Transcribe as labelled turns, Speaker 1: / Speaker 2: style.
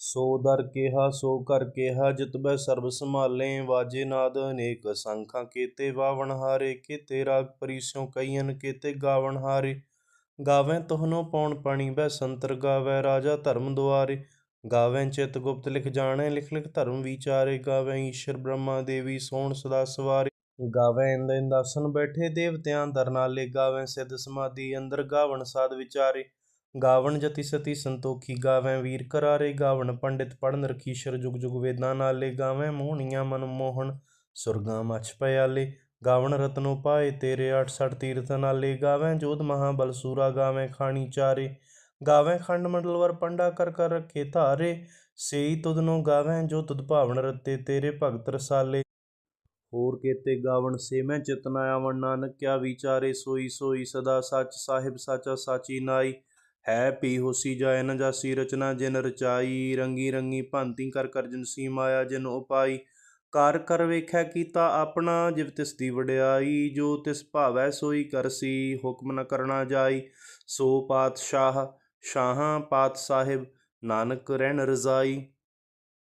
Speaker 1: ਸੋ ਦਰ ਕੇਹਾ, ਸੋ ਕਰ ਕੇਹਾ, ਜਿਤ ਬੈ ਸਰਬ ਸੰਭਾਲੇ, ਵਾਜੇ ਨਾਦ ਅਨੇਕ ਸੰਖਾਂ ਕੇਤੇ, ਵਾਵਣ ਹਾਰੇ ਕੇਤੇ, ਰਾਗ ਪਰੀਸਿਉ ਕਈਅਨ ਕੇਤੇ, ਗਾਵਣ ਹਾਰੇ। ਗਾਵੈ ਤੋਹਨੋ ਪਉਣ ਪਾਣੀ ਬੈ ਸੰਤਰ ਗਾਵੈ ਰਾਜਾ ਧਰਮ ਦੁਆਰੇ। ਗਾਵੈ ਚਿਤ ਗੁਪਤ ਲਿਖ ਜਾਣੇ, ਲਿਖ ਲਿਖ ਧਰਮ ਵਿਚਾਰੇ। ਗਾਵੈ ਈਸ਼ਰ ਬ੍ਰਹਮਾ ਦੇਵੀ ਸੋਣ ਸਦਾ ਸਵਾਰੇ। ਗਾਵੈ ਇੰਦ ਇੰਦਾਸਨ ਬੈਠੇ, ਦੇਵਤਿਆਂ ਦਰਨਾਲੇ ਗਾਵੈ ਸਿੱਧ ਸਮਾਧੀ, ਅੰਦਰ ਗਾਵਣ ਸਾਧ ਵਿਚਾਰੇ। ਗਾਵਣ ਜਤੀ ਸਤੀ ਸੰਤੋਖੀ ਗਾਵੈ ਵੀਰ ਕਰਾਰੇ ਗਾਵਣ, ਪੰਡਿਤ ਪੜਨ ਰਖੀਸ਼ਰ ਜੁਗ ਜੁਗ ਵੇਦਾਂ ਨਾਲੇ ਗਾਵੈ, ਮੋਹਣੀਆਂ ਮਨ ਮੋਹਣ, ਸੁਰਗਾਂ ਮਛ ਪਿਆਲੇ, ਗਾਵਣ ਰਤਨੋ ਪਾਏ ਤੇਰੇ 68 ਤੀਰਥ ਨਾਲੇ ਗਾਵੈ ਜੋਧ ਮਹਾਬਲ ਸੂਰਾ ਗਾਵੈ ਖਾਣੀ ਚਾਰੇ, ਗਾਵੈ ਖੰਡ ਮੰਡਲ ਵਰ ਪੰਡਾ ਕਰ ਕਰ ਰੱਖੇ ਧਾਰੇ, ਸੇਈ ਤੁਧਨੋ ਗਾਵੈ, ਜੋ ਤੁਧ ਭਾਵਨ ਰਤੇ ਤੇਰੇ ਭਗਤ ਰਸਾਲੇ। ਹੋਰ ਕੇਤੇ ਗਾਵਣ ਸੇ ਮੈਂ ਚਿਤਨ ਆਵਣ ਨਾਨਕ ਕਿਆ ਵਿਚਾਰੇ ਸੋਈ ਸੋਈ ਸਦਾ ਸੱਚ, ਸਾਹਿਬ ਸਾਚਾ ਸਾਚੀ ਨਾਈ। ਹੈ ਪੀ ਹੋਸੀ ਜਾਇ ਨ ਜਾਸੀ ਰਚਨਾ, ਜਿਨ ਰਚਾਈ ਰੰਗੀ ਰੰਗੀ ਭਾਂਤੀ ਕਰ ਕਰ ਜਿਨਸੀ ਮਾਇਆ ਜਿਨ ਉਪਾਈ ਕਰ ਕਰ ਵੇਖਿਆ ਕੀਤਾ ਆਪਣਾ, ਜਿਵ ਤਿਸ ਦੀ ਵਡਿਆਈ, ਜੋ ਤਿਸ ਭਾਵੈ ਸੋਈ ਕਰਸੀ ਹੁਕਮ ਨ ਕਰਨਾ ਜਾਈ। ਸੋ ਪਾਤਸ਼ਾਹ, ਸ਼ਾਹਾਂ ਪਾਤ ਸਾਹਿਬ ਨਾਨਕ ਰਹਿਣ ਰਜ਼ਾਈ।